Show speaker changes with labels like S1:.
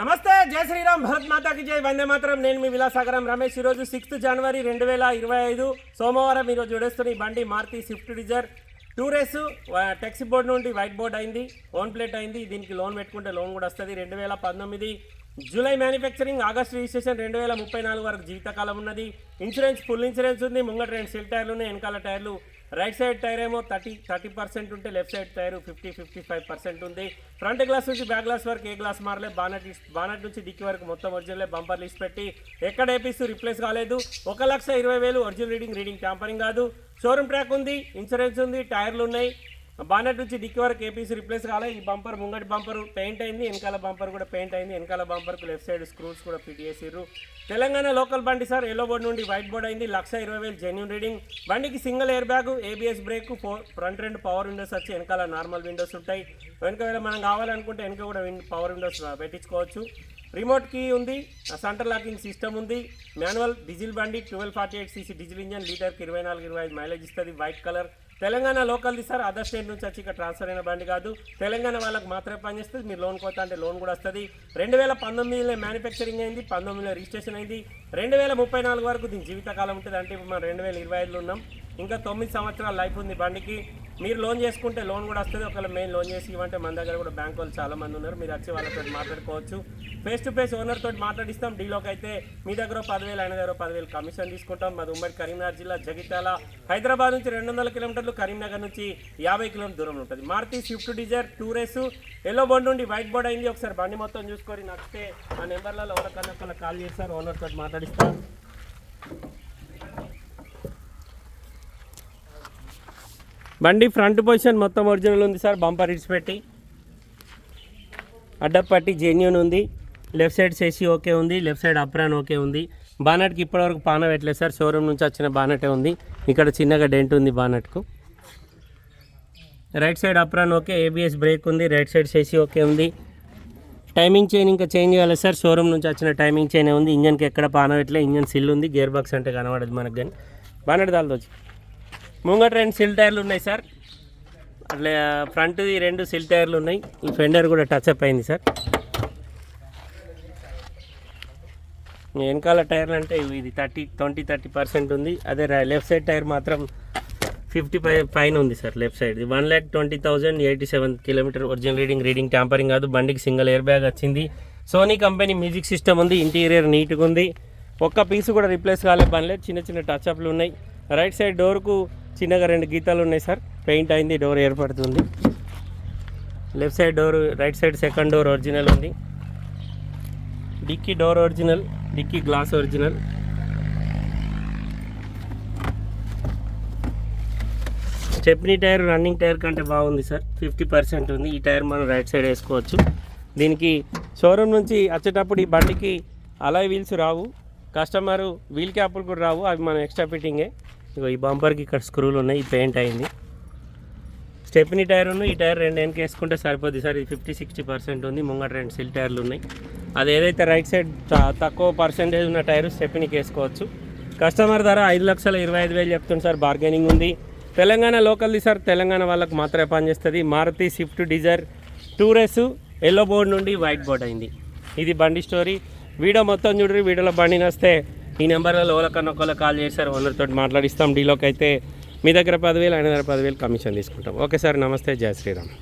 S1: నమస్తే జై శ్రీరామ్ భరత్ మాతాకి జై. వందే మాత్రం. నేను మీ విలాసాగరం రమేష్. ఈరోజు సిక్స్త్ జనవరి రెండు వేల ఇరవై ఐదు సోమవారం ఈరోజు విడేస్తున్న ఈ బండి Maruti swift Dzire. Tour S taxi board నుండి వైట్ బోర్డ్ అయింది ఓన్ ప్లేట్ అయింది. దీనికి లోన్ పెట్టుకుంటే లోన్ కూడా వస్తుంది. రెండు వేల పంతొమ్మిది జూలై మ్యానుఫ్యాక్చరింగ్ ఆగస్ట్ రిజిస్ట్రేషన్ రెండు వేల ముప్పై నాలుగు వరకు జీవితకాలం ఉన్నది. ఇన్సూరెన్స్ ఫుల్ ఇన్సూరెన్స్ ఉంది. ముంగట రెండు సెల్ టైర్లు ఉన్నాయి వెనకాల టైర్లు రైట్ సైడ్ టైర్ ఏమో థర్టీ థర్టీ పర్సెంట్ ఉంటే left side tyre fifty fifty five percent ఉంది. ఫ్రంట్ గ్లాస్ నుంచి బ్యాక్ గ్లాస్ వరకు ఏ గ్లాస్ మారలే బానట్ బానట్ నుంచి డిక్కి వరకు మొత్తం ఒరిజినల్ బంపర్ లిస్ట్ పెట్టి ఎక్కడ ఏపీస్ రిప్లేస్ కాలేదు. ఒక లక్ష ఇరవై వేలు ఒరిజినల్ రీడింగ్ రీడింగ్ ట్యాంపరింగ్ కాదు. షోరూమ్ ట్రాక్ ఉంది ఇన్సూరెన్స్ ఉంది టైర్లు ఉన్నాయి. బానట్ నుంచి డిక్కి వరకు ఏపీసీ రిప్లేస్ కాలే. ఈ బంపర్ ముంగటి బంపర్ పెయింట్ అయింది వెనకాల బంపర్ కూడా పెయింట్ అయింది వెనకాల బంపర్కు లెఫ్ట్ సైడ్ స్క్రూస్ కూడా ఫిట్ చేసిర్రు. తెలంగాణ లోకల్ బండి సార్ ఎల్లో బోర్డ్ నుండి వైట్ బోర్డ్ అయింది లక్ష ఇరవై వేలు జెన్యున్ రీడింగ్ బండికి single air bag ABS brake four front రెండు పవర్ విండోస్ వచ్చి వెనకాల నార్మల్ విండోస్ ఉంటాయి. వెనక వేళ మనం కావాలనుకుంటే వెనక కూడా పవర్ విండోస్ పెట్టించుకోవచ్చు. రిమోట్ కీ ఉంది సెంటర్ లాకింగ్ సిస్టమ్ ఉంది. మాన్యువల్ డీజిల్ బండి twelve forty eight CC diesel engine లీటర్కి ఇరవై నాలుగు ఇరవై ఐదు మైలేజ్ ఇస్తుంది. వైట్ కలర్ తెలంగాణ లోకల్ది సార్ అదర్ స్టేట్ నుంచి వచ్చి ఇక్కడ ట్రాన్స్ఫర్ అయిన బండి కాదు. తెలంగాణ వాళ్ళకి మాత్రమే పనిచేస్తుంది మీరు లోన్ కోత అంటే లోన్ కూడా వస్తుంది. రెండు వేల పంతొమ్మిదిలో మ్యానుఫ్యాక్చరింగ్ అయింది పంతొమ్మిదిలో రిజిస్ట్రేషన్ అయింది. రెండు వేల ముప్పై నాలుగు వరకు దీని జీవితకాలం ఉంటుంది. అంటే ఇప్పుడు మనం రెండు వేల ఇరవై ఐదులో ఉన్నాం. ఇంకా తొమ్మిది సంవత్సరాల లైఫ్ ఉంది బండికి. మీరు లోన్ చేసుకుంటే లోన్ కూడా వస్తుంది. ఒకవేళ మెయిన్ లోన్ చేసి ఇవ్వంటే మన దగ్గర కూడా బ్యాంక్ వాళ్ళు చాలా మంది ఉన్నారు. మీరు వచ్చి వాళ్ళతో మాట్లాడుకోవచ్చు. ఫేస్ టు ఫేస్ ఓనర్ తోటి మాట్లాడిస్తాం. డీలోకి అయితే మీ దగ్గర పదివేలు ఆయన దగ్గర పదివేలు కమిషన్ తీసుకుంటాం. మాది ఉమ్మడి కరీంనగర్ జిల్లా జగిత్యాల. హైదరాబాద్ నుంచి రెండు వందల కిలోమీటర్లు కరీంనగర్ నుంచి యాభై కిలోమీటర్ దూరంలో ఉంటుంది. Maruti swift Dzire tour S yellow board నుండి వైట్ బోర్డ్ అయింది. ఒకసారి బండి మొత్తం చూసుకొని నచ్చితే ఆ నెంబర్లలో ఎవరికన్నా కాల్ చేస్తారు ఓనర్ తోటి మాట్లాడిస్తాం. బండి ఫ్రంట్ పొజిషన్ మొత్తం ఒరిజినల్ ఉంది సార్ బంపర్ ఇడ్స్ పెట్టి. అడ్డపట్టి జెన్యున్ ఉంది. లెఫ్ట్ సైడ్ చేసి ఓకే ఉంది లెఫ్ట్ సైడ్ అప్రాన్ ఓకే ఉంది. బానట్కి ఇప్పటివరకు పాన పెట్టలేదు సార్ షోరూమ్ నుంచి వచ్చిన బానటే ఉంది. ఇక్కడ చిన్నగా డెంట్ ఉంది బానట్కు. Right side apron okay ABS brake ఉంది రైట్ సైడ్ చేసి ఓకే ఉంది. టైమింగ్ చైన్ ఇంకా చేంజ్ చేయాలి సార్ షోరూమ్ నుంచి వచ్చిన టైమింగ్ చైన్ ఉంది. ఇంజన్కి ఎక్కడ పాన పెట్టలే ఇంజన్ సిల్ ఉంది గేర్ బాక్స్ అంటే కనబడదు మనకు కానీ. బానట్ దాల్దొచ్చి ముంగట రెండు సిల్ టైర్లు ఉన్నాయి సార్. అట్లా ఫ్రంట్ది రెండు సిల్ టైర్లు ఉన్నాయి. ఈ ఫెండర్ కూడా టచ్ అప్ అయింది సార్. వెనకాల టైర్లు అంటే ఇవి ఇది థర్టీ ట్వంటీ థర్టీ పర్సెంట్ ఉంది. అదే లెఫ్ట్ సైడ్ టైర్ మాత్రం ఫిఫ్టీ ఫైవ్ పైన ఉంది sir left side one lakh twenty thousand eighty seven kilometre original reading reading tampering కాదు. బండికి సింగిల్ ఎయిర్ బ్యాగ్ వచ్చింది. Sony company music system interior interior నీట్గా ఉంది. ఒక్క పీస్ కూడా రిప్లేస్ కాలే పనిలేదు చిన్న చిన్న టచ్ అప్లు ఉన్నాయి. రైట్ సైడ్ డోర్కు చిన్నగా రెండు గీతాలు ఉన్నాయి సార్. పెయింట్ అయింది డోర్ ఏర్పడుతుంది. Left side door right side second door original ఉంది. Dickey door original dickey glass original. Stepney tyre running tyre కంటే బాగుంది సార్. ఫిఫ్టీ పర్సెంట్ ఉంది. ఈ టైర్ మనం రైట్ సైడ్ వేసుకోవచ్చు. దీనికి షోరూమ్ నుంచి వచ్చేటప్పుడు ఈ బండికి అలాయ్ వీల్స్ రావు. కస్టమరు వీల్ క్యాపులు కూడా రావు. అవి మనం ఎక్స్ట్రా ఫిట్టింగే. ఇగో ఈ బంపర్కి ఇక్కడ స్క్రూలు ఉన్నాయి ఈ పెయింట్ అయింది. స్టెప్ని టైర్ ఉంది ఈ టైర్ రెండు వెనక వేసుకుంటే సరిపోద్ది. సార్ ఇది ఫిఫ్టీ సిక్స్టీ పర్సెంట్ ఉంది ముంగట రెండు సిల్ టైర్లు ఉన్నాయి. అది ఏదైతే రైట్ సైడ్ తక్కువ పర్సెంటేజ్ ఉన్న టైర్ స్టెప్నికి వేసుకోవచ్చు. కస్టమర్ ధర ఐదు లక్షల ఇరవై ఐదు వేలు చెప్తుంది సార్ బార్గెనింగ్ ఉంది. తెలంగాణ లోకల్ది సార్ తెలంగాణ వాళ్ళకి మాత్రమే పనిచేస్తుంది. Maruti Swift Dzire tour S yellow board నుండి వైట్ బోర్డ్ అయింది. ఇది బండి స్టోరీ. వీడియో మొత్తం చూడండి వీడియోలో బండి నస్తే ఈ నెంబర్లలో ఎవరికన్నా ఒకళ్ళు కాల్ చేశారు ఓనర్తో మాట్లాడిస్తాం. డీలోకి అయితే మీ దగ్గర పదివేలు ఆయన దగ్గర పదివేలు కమిషన్ తీసుకుంటాం. ఓకే సార్ నమస్తే. జయ శ్రీరామ్.